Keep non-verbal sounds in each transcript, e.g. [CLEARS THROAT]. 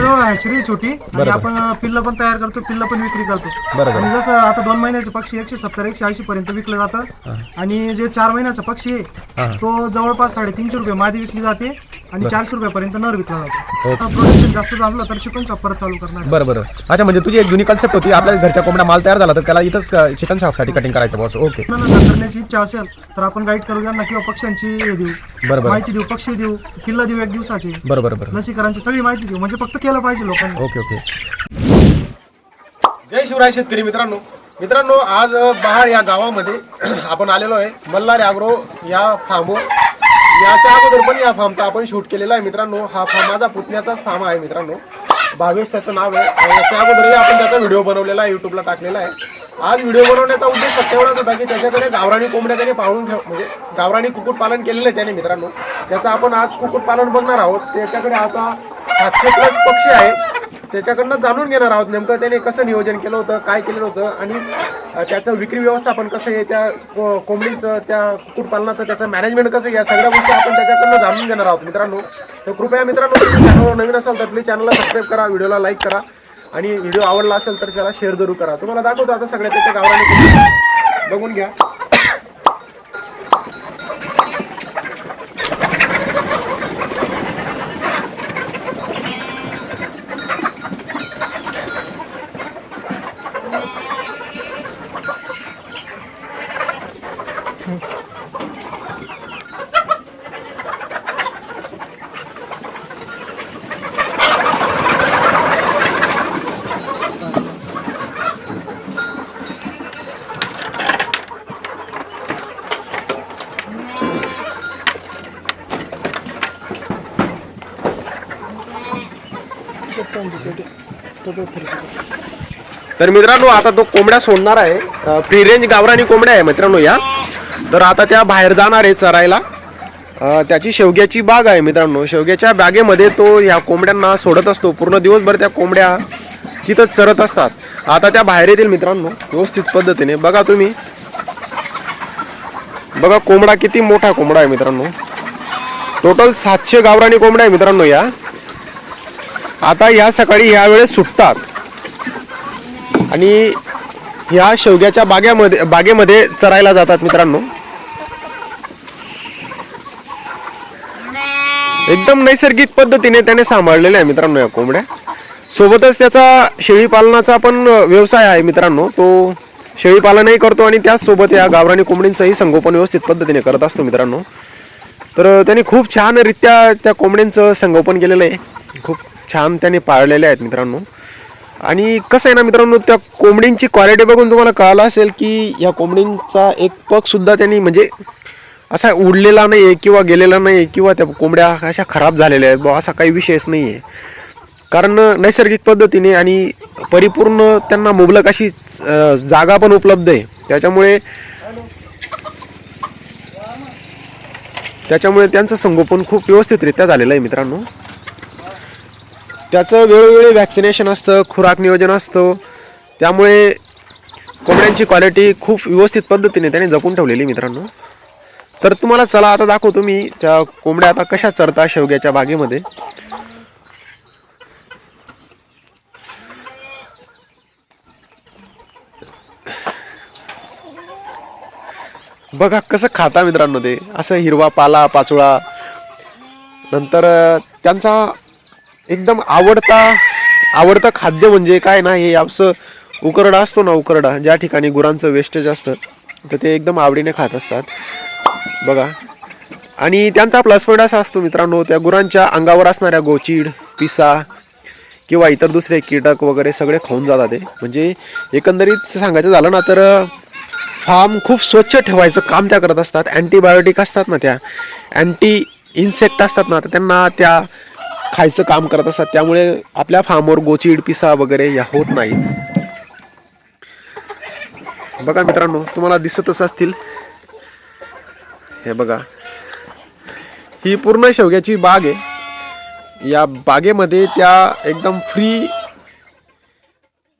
आपल्याजवळ हॅचरी आहे छोटी आणि बरोबर. आपण पिल्लं पण तयार करतो पिल्लं पण विक्री करतो बरोबर. आणि जसं आता दोन महिन्याचे पक्षी एकशे सत्तर एकशे ऐंशी पर्यंत विकलं जातं आणि जे चार महिन्याचा पक्षी हा. आहे तो जवळपास साडेतीनशे रुपये मादी विकली जाते आणि चारशे रुपयापर्यंत नर विकला हो. जातो प्रोडक्शन जास्त झालं तर चिकन शॉप परत चालू करणार. बरं बरं. अच्छा म्हणजे तुझी एक जुनी कन्सेप्ट होती आपल्या घरच्या कोंबड्या माल तयार झाला तर त्याला इथंच चिकन शॉपसाठी कटिंग करायचं बॉस ओके आपल्याला जर करण्याची इच्छा असेल तर आपण गाईड करू त्यांना किंवा पक्ष्यांची हे देऊ. बरोबर. माहिती देऊ पक्षी देऊ पिल्लं देऊ एक दिवसाची. बरं बरं बरं. लसीकरांची सगळी माहिती देऊ म्हणजे फक्त केलं पाहिजे लोकांनी. ओके ओके जय शिवराय शेतकरी मित्रांनो. मित्रांनो आज अ, बहाड या गावामध्ये [CLEARS THROAT] आपण आलेलो आहे. मल्हार ॲग्रो या फार्मवर. याच्या अगोदर पण या फार्मचा आपण शूट केलेला आहे मित्रांनो. हा फार्म माझा पुतण्याचाच फार्म आहे मित्रांनो. भावेश त्याचं नाव आहे. आणि याच्या अगोदरही आपण त्याचा व्हिडिओ बनवलेला आहे युट्यूबला टाकलेला आहे. आज व्हिडिओ बनवण्याचा उद्देश फक्त एवढाच होता की त्याच्याकडे गावराणी कोंबड्या त्याने पाळून ठेव म्हणजे गावराणी कुक्कुटपालन केलेलं आहे त्याने मित्रांनो. त्याचं आपण आज कुक्कुटपालन बघणार आहोत. त्याच्याकडे आता सातशे प्लस पक्षी आहे त्याच्याकडनं जाणून घेणार आहोत नेमकं त्याने कसं नियोजन केलं होतं काय केलेलं होतं आणि त्याचं विक्री व्यवस्थापन कसं आहे त्या कोंबडीचं त्या कुक्कुटपालनाचं त्याचं मॅनेजमेंट कसं आहे या सगळ्या गोष्टी आपण त्याच्याकडनं जाणून घेणार आहोत मित्रांनो. तर कृपया मित्रांनो चॅनलवर नवीन असाल तर प्लीज चॅनलला सबस्क्राईब करा व्हिडिओला लाईक करा आणि व्हिडिओ आवडला असेल तर त्याला शेअर जरूर करा. तुम्हाला दाखवतो आता सगळ्या त्याच्या गावाने बघून घ्या. तर मित्रांनो आता तो कोंबड्या सोडणार आहे. फ्री रेंज गावरानी कोंबड्या आहे मित्रांनो या. तर आता त्या बाहेर जाणार आहे चरायला. त्याची शेवग्याची बाग आहे मित्रांनो. शेवग्याच्या बागेमध्ये तो ह्या कोंबड्यांना सोडत असतो. पूर्ण दिवसभर त्या कोंबड्या तिथं चरत असतात. आता त्या बाहेर येतील मित्रांनो व्यवस्थित पद्धतीने. बघा तुम्ही. बघा कोंबडा किती मोठा कोंबडा आहे मित्रांनो. टोटल सातशे गावरानी कोंबड्या आहे मित्रांनो या. आता ह्या सकाळी ह्यावेळेस वेळेस सुटतात. आणि ह्या शेवग्याच्या बागेमध्ये बागेमध्ये चरायला जातात मित्रांनो. एकदम नैसर्गिक पद्धतीने त्याने सांभाळलेल्या आहे मित्रांनो या कोंबड्या. सोबतच त्याचा शेळी पालनाचा पण व्यवसाय आहे मित्रांनो. तो शेळीपालनही करतो आणि त्याचसोबत या गावरानी कोंबडींचंही संगोपन व्यवस्थित पद्धतीने करत असतो मित्रांनो. तर त्यांनी खूप छानरित्या त्या कोंबड्यांचं संगोपन केलेलं आहे. खूप छान त्याने पाळलेले आहेत मित्रांनो. आणि कसं आहे ना मित्रांनो त्या कोंबडींची क्वालिटी बघून तुम्हाला कळालं असेल की या कोंबडींचा एक पगसुद्धा त्यांनी म्हणजे असा उडलेला नाही आहे किंवा गेलेला नाही आहे किंवा त्या कोंबड्या अशा खराब झालेल्या आहेत बुवा असा काही विषयच नाही आहे कारण नैसर्गिक पद्धतीने आणि परिपूर्ण त्यांना मुबलक अशी जागा पण उपलब्ध आहे. त्याच्यामुळे त्याच्यामुळे त्यांचं संगोपन खूप व्यवस्थितरित्या झालेलं आहे मित्रांनो. त्याचं वेळोवेळी वॅक्सिनेशन असतं खुराक नियोजन असतं. त्यामुळे कोंबड्यांची क्वालिटी खूप व्यवस्थित पद्धतीने त्याने जपून ठेवलेली मित्रांनो. तर तुम्हाला चला आता दाखवतो मी त्या कोंबड्या आता कशा चरता शेवग्याच्या बागेमध्ये. बघा कसं खाता मित्रांनो ते. असं हिरवा पाला पाचोळा. नंतर त्यांचा एकदम आवडता आवडतं खाद्य म्हणजे काय ना हे असं उकरडा असतो ना उकरडा ज्या ठिकाणी गुरांचं वेस्टेज असतं तर ते एकदम आवडीने खात असतात. बघा. आणि त्यांचा प्लस पॉईंट असा असतो मित्रांनो त्या गुरांच्या अंगावर असणाऱ्या गोचीड पिसा किंवा इतर दुसरे कीटक वगैरे सगळे खाऊन जातात ते. म्हणजे एकंदरीत सांगायचं झालं ना तर फार्म खूप स्वच्छ ठेवायचं काम त्या करत असतात. अँटीबायोटिक असतात ना त्या. अँटी इन्सेक्ट असतात ना तर त्यांना त्या खायचं काम करत असतात. त्यामुळे आपल्या फार्मवर गोचीड पिसा वगैरे या होत नाही बघा मित्रांनो तुम्हाला दिसतच असतील. हे बघा. ही पूर्ण शेवग्याची बाग आहे. या बागेमध्ये त्या एकदम फ्री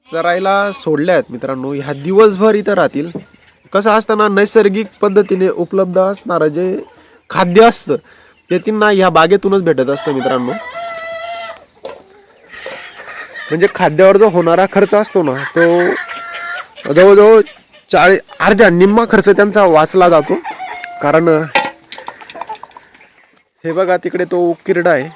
चरायला सोडल्या आहेत मित्रांनो. ह्या दिवसभर इथं राहतील. कसं असताना नैसर्गिक पद्धतीने उपलब्ध असणारं जे खाद्य असतं ते त्यांना ह्या बागेतूनच भेटत असतं मित्रांनो. म्हणजे खाद्यावर जो होणारा खर्च असतो ना तो जवळजवळ चाळी अर्ध्या निम्मा खर्च त्यांचा वाचला जातो. कारण हे बघा तिकडे तो किरडा आहे.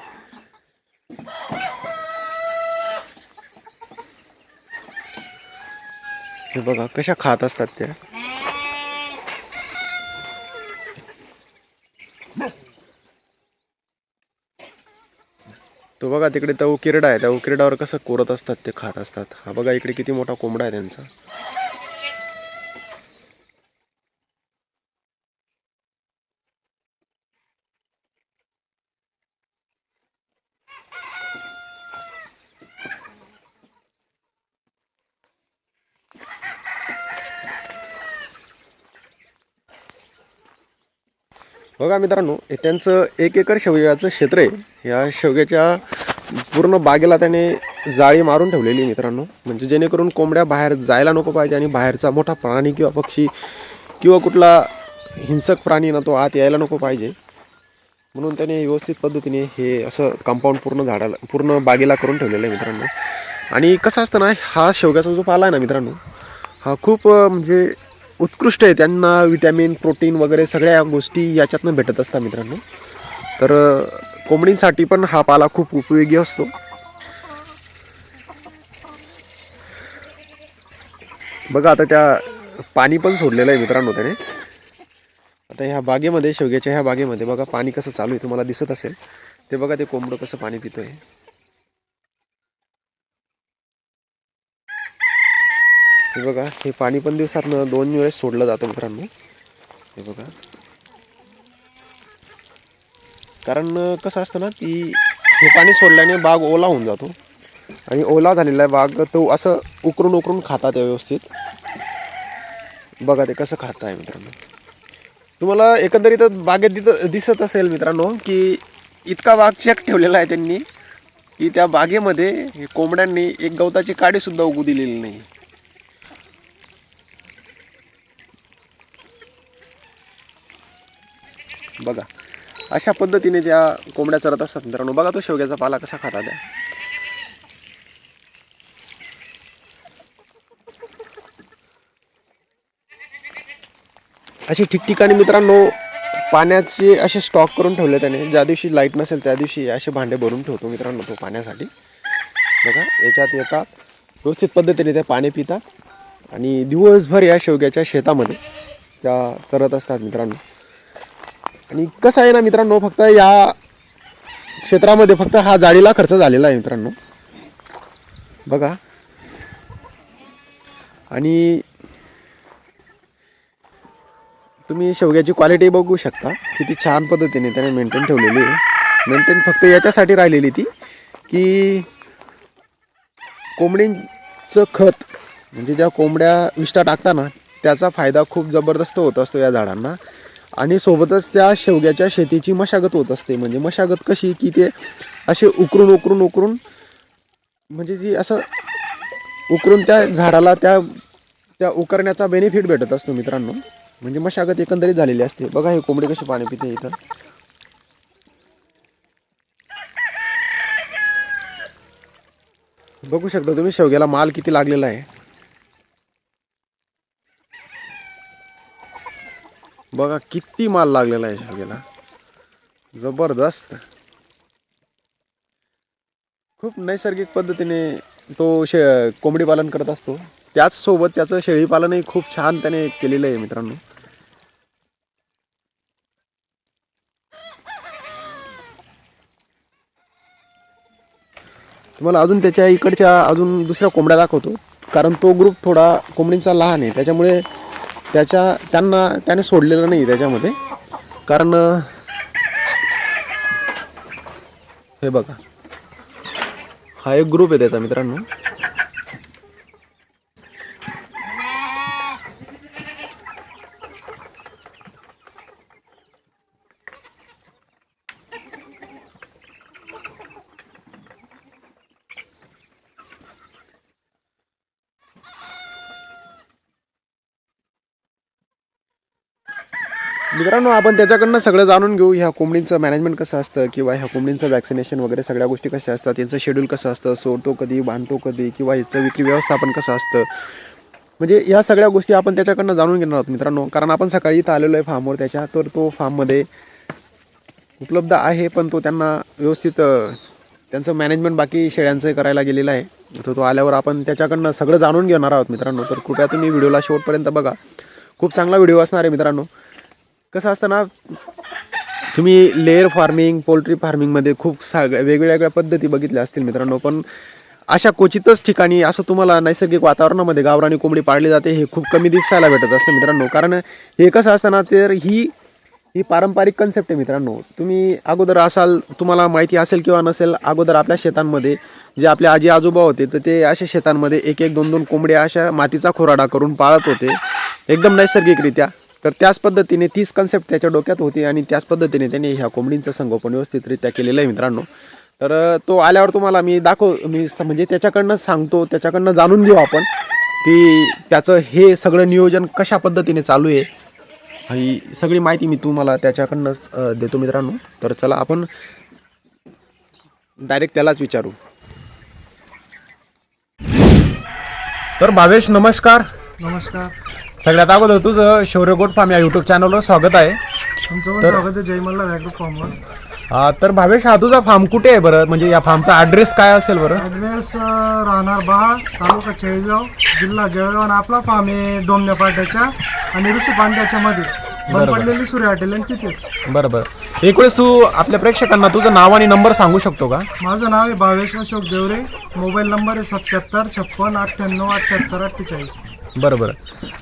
हे बघा कशा खात असतात त्या. तो बघा तिकडे तो उकिरडा आहे. त्या उकिरड्यावर कसं कोरत असतात ते खात असतात. हा बघा इकडे किती मोठा कोंबडा आहे त्यांचा. बघा मित्रांनो हे त्यांचं एक एकर शेवग्याचं क्षेत्र आहे. या शेवग्याच्या पूर्ण बागेला त्याने जाळी मारून ठेवलेली आहे मित्रांनो. म्हणजे जेणेकरून कोंबड्या बाहेर जायला नको पाहिजे आणि बाहेरचा मोठा प्राणी किंवा पक्षी किंवा कुठला हिंसक प्राणी ना तो आत यायला नको पाहिजे. म्हणून त्याने व्यवस्थित पद्धतीने हे असं कंपाऊंड पूर्ण झाडाला पूर्ण बागेला करून ठेवलेलं आहे मित्रांनो. आणि कसं असतं ना हा शेवग्याचा जो पाला आहे ना मित्रांनो हा खूप म्हणजे उत्कृष्ट आहे. त्यांना विटॅमिन प्रोटीन वगैरे सगळ्या गोष्टी याच्यातनं भेटत असतात मित्रांनो. तर कोंबडींसाठी पण हा पाला खूप उपयोगी असतो. बघा आता त्या पाणी पण सोडलेलं आहे मित्रांनो त्याने. आता ह्या बागेमध्ये शेवग्याच्या ह्या बागेमध्ये बघा पाणी कसं चालू आहे तुम्हाला दिसत असेल. ते बघा ते कोंबडं कसं पाणी पितोय. हे बघा हे पाणी पण दिवसातनं दोन वेळेस सोडलं जातं मित्रांनो. हे बघा. कारण कसं असतं ना की हे पाणी सोडल्याने बाग ओला होऊन जातो. आणि ओला झालेला आहे बाग तो असं उकरून उकरून खातात व्यवस्थित. बघा ते कसं खात आहे मित्रांनो. तुम्हाला एकंदरीत बागेत दित दिसत असेल मित्रांनो की इतका बाग चेक ठेवलेला आहे त्यांनी की त्या बागेमध्ये कोंबड्यांनी एक गवताची काडीसुद्धा उगू दिलेली नाही. बघा. अशा पद्धतीने त्या कोंबड्या चरत असतात मित्रांनो. बघा तो शेवग्याचा पाला कसा खातात त्या. असे ठिकठिकाणी मित्रांनो पाण्याचे असे स्टॉक करून ठेवले त्याने. ज्या दिवशी लाइट नसेल त्या दिवशी असे भांडे भरून ठेवतो मित्रांनो तो पाण्यासाठी. बघा याच्यात येतात. व्यवस्थित पद्धतीने ते पाणी पितात. आणि दिवसभर या शेवग्याच्या शेतामध्ये त्या चरत असतात मित्रांनो. आणि कसं आहे ना मित्रांनो फक्त या क्षेत्रामध्ये फक्त हा जाळीला खर्च झालेला आहे मित्रांनो. बघा. आणि तुम्ही शेवग्याची क्वालिटी बघू शकता. किती छान पद्धतीने त्याने मेंटेन ठेवलेली आहे. मेंटेन फक्त याच्यासाठी राहिलेली ती की कोंबडींचं खत म्हणजे ज्या कोंबड्या विष्ठा टाकताना त्याचा फायदा खूप जबरदस्त होत असतो या झाडांना. आणि सोबतच त्या शेवग्याच्या शेतीची मशागत होत असते. म्हणजे मशागत कशी की ते असे उकरून उकरून उकरून म्हणजे ती असं उकरून त्या झाडाला त्या त्या उकरण्याचा बेनिफिट भेटत असतो मित्रांनो. म्हणजे मशागत एकंदरीत झालेली असते. बघा हे कोंबडी कशी पाणी पिते इथं. बघू शकता तुम्ही शेवग्याला माल किती लागलेला आहे. बघा किती माल लागलेला आहे शेवग्याला जबरदस्त. खूप नैसर्गिक पद्धतीने तो शे कोंबडी पालन करत असतो. त्याच सोबत त्याचं शेळी पालनही खूप छान त्याने केलेलं आहे मित्रांनो. तुम्हाला अजून त्याच्या इकडच्या अजून दुसऱ्या कोंबड्या दाखवतो. कारण तो ग्रुप थोडा कोंबडींचा लहान आहे. त्याच्यामुळे त्याच्या त्यांना त्याने सोडलेलं नाही त्याच्यामध्ये. कारण हे बघा. हा एक ग्रुप आहे त्याचा मित्रांनो. मित्रांनो आपण त्याच्याकडनं सगळं जाणून घेऊ ह्या कोंबडींचं मॅनेजमेंट कसं असतं किंवा ह्या कोंबडींचं वॅक्सिनेशन वगैरे सगळ्या गोष्टी कशा असतात त्यांचं शेड्यूल कसं असतं सोडतो कधी बांधतो कधी किंवा ह्याचं विक्री व्यवस्थापन कसं असतं? म्हणजे या सगळ्या गोष्टी आपण त्याच्याकडनं जाणून घेणार आहोत मित्रांनो कारण आपण सकाळी इथं आलेलो आहे फार्मवर त्याच्या तर तो फार्ममध्ये उपलब्ध आहे पण तो त्यांना व्यवस्थित त्यांचं मॅनेजमेंट बाकी शेळ्यांचं करायला गेलेलं आहे. तर तो आल्यावर आपण त्याच्याकडनं सगळं जाणून घेणार आहोत मित्रांनो. तर कृपया तुम्ही व्हिडिओला शेवटपर्यंत बघा. खूप चांगला व्हिडिओ असणार आहे मित्रांनो. कसं असतं ना तुम्ही लेअर फार्मिंग पोल्ट्री फार्मिंगमध्ये खूप सगळ्या वेगवेगळ्या पद्धती बघितल्या असतील मित्रांनो पण अशा क्वचितच ठिकाणी असं तुम्हाला नैसर्गिक वातावरणामध्ये गावरानी कोंबडी पाळली जाते हे खूप कमी दिसायला भेटत असतं मित्रांनो. कारण हे कसं असतं ना तर ही ही पारंपरिक कन्सेप्ट आहे मित्रांनो. तुम्ही अगोदर असाल तुम्हाला माहिती असेल किंवा नसेल अगोदर आपल्या शेतांमध्ये जे आपले आजी आजोबा होते तर ते अशा शेतांमध्ये एक एक दोन दोन कोंबड्या अशा मातीचा खोराडा करून पाळत होते एकदम नैसर्गिकरित्या. तर त्याच पद्धतीने तीच कन्सेप्ट त्याच्या डोक्यात होती आणि त्याच पद्धतीने त्याने ह्या कोंबडींचं संगोपन व्यवस्थितरित्या केलेलं आहे मित्रांनो. तर तो आल्यावर तुम्हाला मी दाखव मी स- म्हणजे त्याच्याकडनं सांगतो त्याच्याकडनं जाणून घेऊ आपण की त्याचं हे सगळं नियोजन कशा पद्धतीने चालू आहे. ही सगळी माहिती मी तुम्हाला त्याच्याकडनंच देतो मित्रांनो. तर चला आपण डायरेक्ट त्यालाच विचारू. तर भावेश नमस्कार. नमस्कार. सगळ्यात अगोदर तुझं शौर्य गोट फार्म या युट्यूब चॅनलवर स्वागत आहे. तुमचं पण स्वागत आहे जय मल्हार ॲग्रो फॉर्मवर तर भावेश हा तुझा फार्म कुठे आहे बरं? म्हणजे या फार्मचा ॲड्रेस काय असेल बरं? ॲड्रेस राहणार बहाळ तालुका चाळीसगाव जिल्हा जळगाव आणि आपला फार्म आहे डोमण्या पाट्याच्या आणि ऋषी पांड्याच्या मध्ये. बंद पडलेली सूर्य हॉटेल आहे तिथेच. बरं बरं एकवेळेस तू आपल्या प्रेक्षकांना तुझं नाव आणि नंबर सांगू शकतो का? माझं नाव आहे भावेश अशोक देवरे मोबाईल नंबर आहे सत्याहत्तर छप्पन अठ्ठ्याण्णव अठ्ठ्याहत्तर अठ्ठेचाळीस. बरं बरं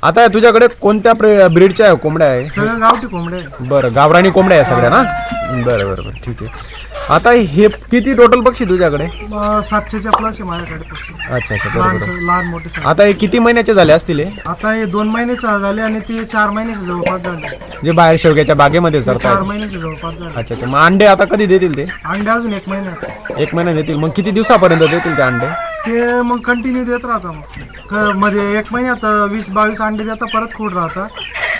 आता तुझ्याकडे कोणत्या प्रे ब्रीडच्या कोंबड्या आहे? सगळं गावठी कोंबडे. बरं गावराणी कोंबड्या आहे सगळ्या ना? बरं बरं बरं ठीक आहे. आता हे किती टोटल पक्षी तुझ्याकडे? सातशेच्या प्लस आहे माझ्याकडे पक्षी. अच्छा अच्छा लहान बरं लहान मोठे सगळे. आता हे किती महिन्याचे झाले असतील हे? आता हे दोन महिन्याचे झाले आणि ते चार महिन्याचे जवळपास झाले. जे बाहेर शेवग्याच्या बागेमध्ये चार सरतात महिन्याचे जवळपास झाले. अच्छा अच्छा. मग अंडे आता कधी देतील ते? अंडे अजून एक महिन्यात. एक महिना देतील. मग किती दिवसापर्यंत देतील ते अंडे? ते मग कंटिन्यू देत राहता मग. क- मध्ये एक महिन्यात वीस बावीस अंडे देता परत खूड राहता.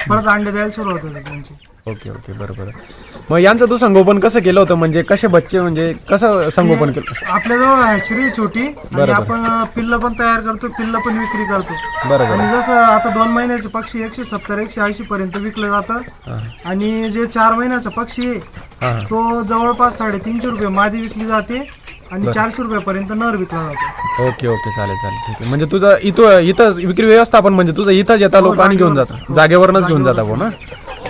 परत अंडे द्यायला सुरुवात होते त्यांची. ओके ओके बरं बरं मग यांचं तू संगोपन कसं केलं होतं? म्हणजे कसे बच्चे म्हणजे कसं संगोपन केलं? आपल्याजवळ हॅचरी छोटी. आणि आपण पिल्ल पण तयार करतो पिल्ल पण विक्री करतो. बरं बरं आणि जसं आता दोन महिन्याचे पक्षी एकशे सत्तर एकशे ऐंशी पर्यंत विकलं जातं. आणि जे चार महिन्याचा पक्षी आहे हां. तो जवळपास साडेतीनशे रुपये मादी विकली जाते. आणि चारशे रुपयापर्यंत नर विकला जातो. ओके ओके चालेल चालेल ठीक आहे. म्हणजे तुझं इथं इथं विक्री व्यवस्थापन म्हणजे तुझं इथंच येता लोक आणि घेऊन जातात जागेवरनच घेऊन जाता हो ना?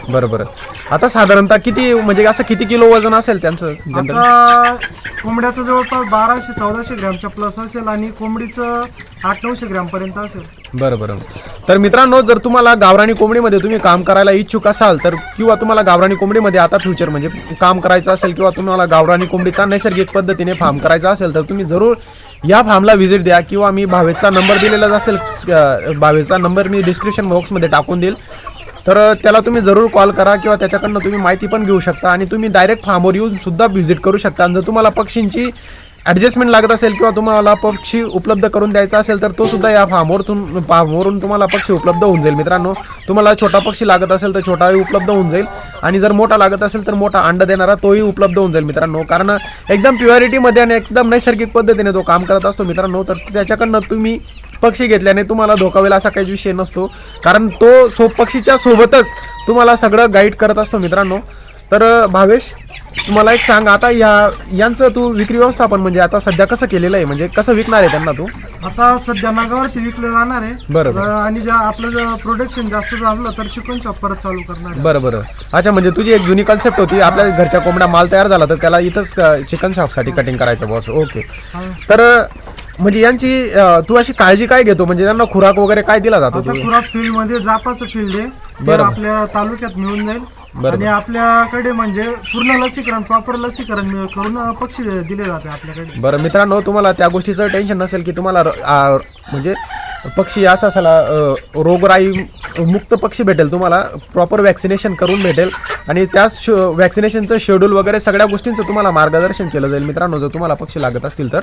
बरं बरं. आता साधारणतः किती म्हणजे असं किती किलो वजन असेल त्यांचं जनरल आता कोंबड्याचं जवळपास बाराशे चौदाशे ग्रॅमच्या प्लस असेल आणि कोंबडीचं आठ नऊशे ग्रॅम पर्यंत असेल. बरं बरं. तर मित्रांनो जर तुम्हाला गावराणी कोंबडीमध्ये तुम्ही काम करायला इच्छुक असाल तर किंवा तुम्हाला गावराणी कोंबडीमध्ये आता फ्युचर म्हणजे काम करायचं असेल किंवा तुम्हाला गावराणी कोंबडीचा नैसर्गिक पद्धतीने फार्म करायचा असेल तर तुम्ही जरूर या फार्मला व्हिजिट द्या किंवा मी भावेचा नंबर दिलेलाच असेल अं, भावेचा नंबर मी डिस्क्रिप्शन बॉक्समध्ये टाकून देईल. तर त्याला तुम्ही जरूर कॉल करा किंवा त्याच्याकडनं तुम्ही माहिती पण घेऊ शकता आणि तुम्ही डायरेक्ट फार्मवर येऊन सुद्धा व्हिजिट करू शकता. आणि जर तुम्हाला पक्षींची ॲडजस्टमेंट लागत असेल किंवा तुम्हाला पक्षी उपलब्ध करून द्यायचा असेल तर तो सुद्धा या फार्मवरून फार्मवरून तुम्हाला पक्षी उपलब्ध होऊन जाईल. मित्रांनो तुम्हाला छोटा पक्षी लागत असेल तर छोटाही उपलब्ध होऊन जाईल. आणि जर मोठा लागत असेल तर मोठा अंड देणारा तोही उपलब्ध होऊन जाईल मित्रांनो. कारण एकदम प्युअरिटीमध्ये आणि एकदम नैसर्गिक पद्धतीने तो काम करत असतो मित्रांनो. तर त्याच्याकडनं तुम्ही पक्षी घेतल्याने तुम्हाला धोका होईल असा काही विषय नसतो. कारण तो सो पक्षीच्या सोबतच तुम्हाला सगळं गाईड करत असतो मित्रांनो. तर भावेश तुम्हाला एक सांग आता या यांचं तू विक्री व्यवस्थापन म्हणजे आता सध्या कसं केलेलं आहे? म्हणजे कसं विकणार आहे त्यांना तू? आता सध्या नागावरती विकलं जाणार आहे. बरं आणि ज्या आपलं जर प्रोडक्शन जास्त झालं तर चिकन शॉप परत चालू करणार आहे. बरं बरं. अच्छा म्हणजे तुझी एक जुनी कन्सेप्ट होती. आपल्या घरच्या कोंबड्या माल तयार झाला तर त्याला इथंच चिकन शॉपसाठी कटिंग करायचं बॉस ओके हा. तर म्हणजे यांची अं, तू अशी काळजी काय घेतो? म्हणजे त्यांना खुराक वगैरे काय दिला जातो आता पुरा फील्डमध्ये जापाचं फील्ड आहे. ते. आपल्या तालुक्यात मिळून जाईल. आणि आपल्याकडे म्हणजे पूर्ण लसीकरण प्रॉपर लसीकरण मिळ- करून पक्षी दिले जाते आपल्याकडे. बरं मित्रांनो तुम्हाला त्या गोष्टीचं टेन्शन नसेल की तुम्हाला र- आ, म्हणजे पक्षी असं असाला अ, रोगराई मुक्त पक्षी भेटेल तुम्हाला प्रॉपर वॅक्सिनेशन करून भेटेल. आणि त्याच श वॅक्सिनेशनचं शेड्यूल वगैरे सगळ्या गोष्टींचं तुम्हाला मार्गदर्शन केलं जाईल मित्रांनो जर तुम्हाला पक्षी लागत असतील तर.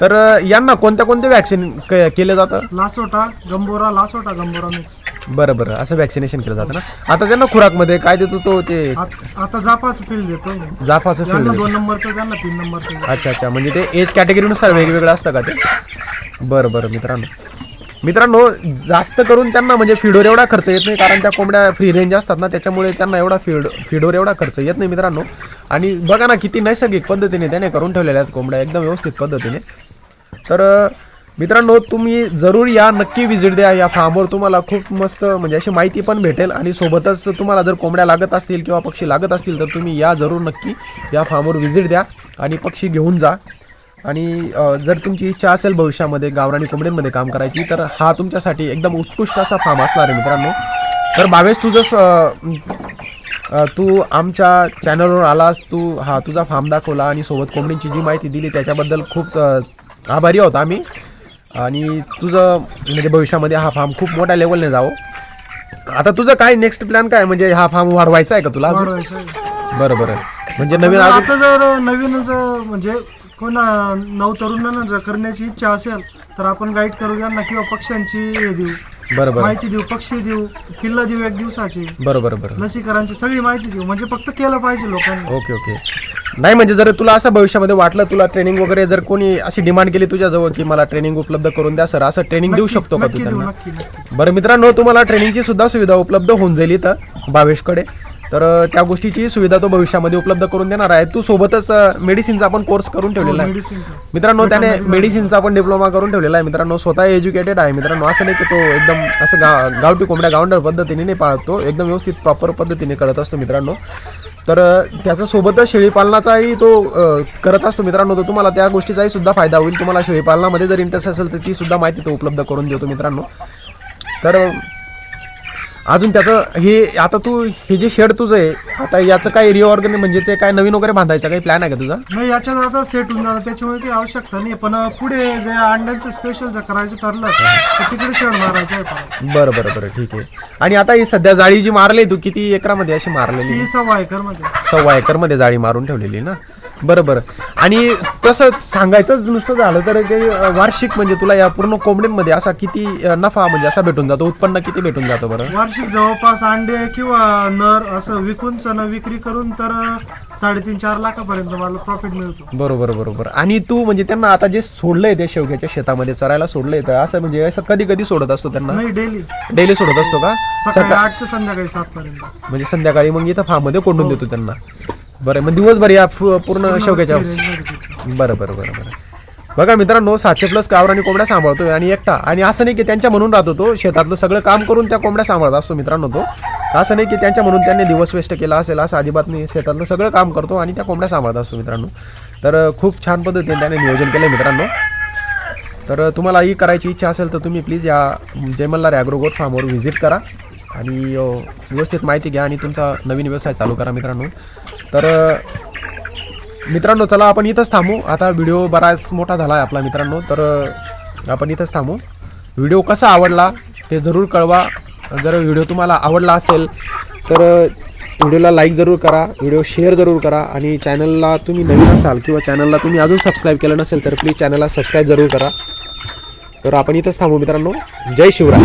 तर यांना कोणत्या कोणते वॅक्सिन केलं जातं? Lasota Gumboro Lasota Gumboro mix बरं बरं. असं वॅक्सिनेशन केलं जातं ना? आता त्यांना खुराकमध्ये काय देतो तो ते? आत- आता जापाचं फील्ड देतो. जाफाचं त्यांना फील्ड दोन नंबरचं त्यांना तीन नंबरचं अच्छा अच्छा. म्हणजे ते एज कॅटेगरीनुसार वेगवेगळं असतं का ते? बरं बरं मित्रांनो. मित्रांनो जास्त करून त्यांना म्हणजे फिडोर एवढा खर्च येत नाही कारण त्या कोंबड्या फ्री रेंज असतात ना त्याच्यामुळे त्यांना एवढा फिड फिडोर एवढा खर्च येत नाही मित्रांनो. आणि बघा ना किती नैसर्गिक पद्धतीने त्याने करून ठेवलेल्या आहेत कोंबड्या एकदम व्यवस्थित पद्धतीने. तर मित्रांनो तुम्ही जरूर या नक्की विजिट द्या या फार्मवर तुम्हाला खूप मस्त म्हणजे अशी माहिती पण भेटेल आणि सोबतच तुम्हाला जर कोंबड्या लागत असतील किंवा पक्षी लागत असतील तर तुम्ही या जरूर नक्की या फार्मवर विजिट द्या आणि पक्षी घेऊन जा. आणि जर तुमची इच्छा असेल भविष्यामध्ये गावरानी कोंबड्यांमध्ये काम करायची तर हा तुमच्यासाठी एकदम उत्कृष्ट असा फार्म असणार आहे मित्रांनो. तर भावेश तुझं तू आमच्या चॅनलवर आलास तू हा तुझा फार्म दाखवला आणि सोबत कोंबडींची जी माहिती दिली त्याच्याबद्दल खूप आभारी आहोत आम्ही. आणि तुझं म्हणजे भविष्यामध्ये हा फार्म खूप मोठ्या लेवलने जावं. आता तुझं काय नेक्स्ट प्लॅन काय? म्हणजे हा फार्म वाढवायचा आहे का तुला. बरं बरं. म्हणजे नवीन आता जर नवीन म्हणजे कोणा नऊ तरुणांना जर करण्याची इच्छा असेल तर आपण गाईड करू यांना किंवा पक्ष्यांची हे देऊ. बरं बरं माहिती देऊ पक्षी देऊ किल्ला देऊ एक दिवसाची. बरं बरं बरं लसीकरांची सगळी माहिती देऊ म्हणजे फक्त केलं पाहिजे लोकांनी. Okay okay. नाही म्हणजे जर तुला असं भविष्यामध्ये वाटलं तुला ट्रेनिंग वगैरे जर कोणी अशी डिमांड केली तुझ्याजवळ की मला ट्रेनिंग उपलब्ध करून द्या सर असं ट्रेनिंग देऊ शकतो का तू नक्की देऊ त्यांना? नक्की नक्की. बरं मित्रांनो तुम्हाला ट्रेनिंगची सुद्धा सुविधा उपलब्ध होऊन जाईल इथं भावेशकडे तर त्या गोष्टीची सुविधा तो भविष्यामध्ये उपलब्ध करून देणार आहे. तू सोबतच मेडिसिनचा पण कोर्स करून ठेवलेला आहे. मेडिसिनचं मित्रांनो त्याने मेडिसिनचा पण डिप्लोमा करून ठेवलेला आहे. मित्रांनो स्वतः एज्युकेटेड आहे. मित्रांनो असं नाही की तो एकदम असं गा गावठी कोंबड्या गावंडर पद्धतीने नाही पाळतो. एकदम व्यवस्थित प्रॉपर पद्धतीने करत असतो मित्रांनो. तर अं, त्याचा सोबतच शेळीपालनाचाही तो करत असतो मित्रांनो. तर तुम्हाला त्या गोष्टीचाही सुद्धा फायदा होईल. तुम्हाला शेळीपालनामध्ये जर इंटरेस्ट असेल तर ती सुद्धा माहिती तो उपलब्ध करून देतो मित्रांनो. तर अजून त्याचं हे आता तू हे जे शेड तुझं आहे आता याचं काय रिऑर्गन म्हणजे ते काय नवीन वगैरे बांधायचं काही प्लॅन आहे का तुझा? नाही याच्यात आता सेट होऊन जातं त्याच्यामुळे काही आवश्यकता नाही. पण पुढे जे अंड्यांचं स्पेशल जर करायचं ठरलं तर तिकडे शेड मारायचं आहे परत. बरं बरं बरं ठीक आहे. आणि आता ही सध्या जाळी जी मारली तू किती एकरामध्ये अशी मारलेली ती सव्वा एकरमध्ये सव्वा एकरमध्ये जाळी मारून ठेवलेली ना? बरं बरं आणि तसं सांगायचंच नुसतं झालं तर वार्षिक म्हणजे तुला या पूर्ण कोंबडींमध्ये असा किती नफा म्हणजे असा भेटून जातो उत्पन्न किती भेटून जातं बरं? वार्षिक जवळपास अंडे किंवा नर असं विकून सण विक्री करून तर साडेतीन चार लाखापर्यंत मला प्रॉफिट मिळतो. बरोबर बरोबर. आणि तू म्हणजे त्यांना आता जे सोडलंय ते शेवग्याच्या शेतामध्ये चरायला सोडलंय तर असं म्हणजे असं कधी कधी सोडत असतो त्यांना? नाही डेली. डेली सोडत असतो का? सकाळी आठ ते संध्याकाळी सात पर्यंत म्हणजे संध्याकाळी मग इथं फार्ममध्ये कोंडून देतो त्यांना. बरं मग दिवसभर या फु- पूर्ण शेवग्याच्या बरं बरं बरं बरं. बघा मित्रांनो सातशे प्लस गावरानी कोंबड्या सांभाळतोय आणि एकटा. आणि असं नाही की त्यांच्या म्हणून राहतो तो शेतातलं सगळं काम करून त्या कोंबड्या सांभाळत असतो मित्रांनो तो. असं नाही की त्यांच्या म्हणून त्यांनी दिवस वेस्ट केला असेल असं अजिबात नाही. शेतातलं सगळं काम करतो आणि त्या कोंबड्या सांभाळत असतो मित्रांनो. तर अं, खूप छान पद्धतीने त्याने नियोजन केलं मित्रांनो. तर तुम्हाला ही करायची इच्छा असेल तर तुम्ही प्लीज या जयमल्लार ॲग्रोगोट फार्मवर व्हिजिट करा. आणि अ, व्यवस्थित माहिती घ्या आणि तुमचा नवीन व्यवसाय चालू करा मित्रांनो. तर मित्रांनो चला आपण इथंच थांबू. आता व्हिडिओ बराच मोठा झाला आहे आपला मित्रांनो. तर आपण इथंच थांबू. व्हिडिओ कसा आवडला ते जरूर कळवा. जर व्हिडिओ तुम्हाला आवडला असेल तर व्हिडिओला लाईक जरूर करा व्हिडिओ शेअर जरूर करा आणि चॅनलला तुम्ही नवीन असाल किंवा चॅनलला तुम्ही अजून सबस्क्राईब केलं नसेल तर प्लीज चॅनलला सबस्क्राईब जरूर करा. तर आपण इथंच थांबू मित्रांनो. जय शिवराय.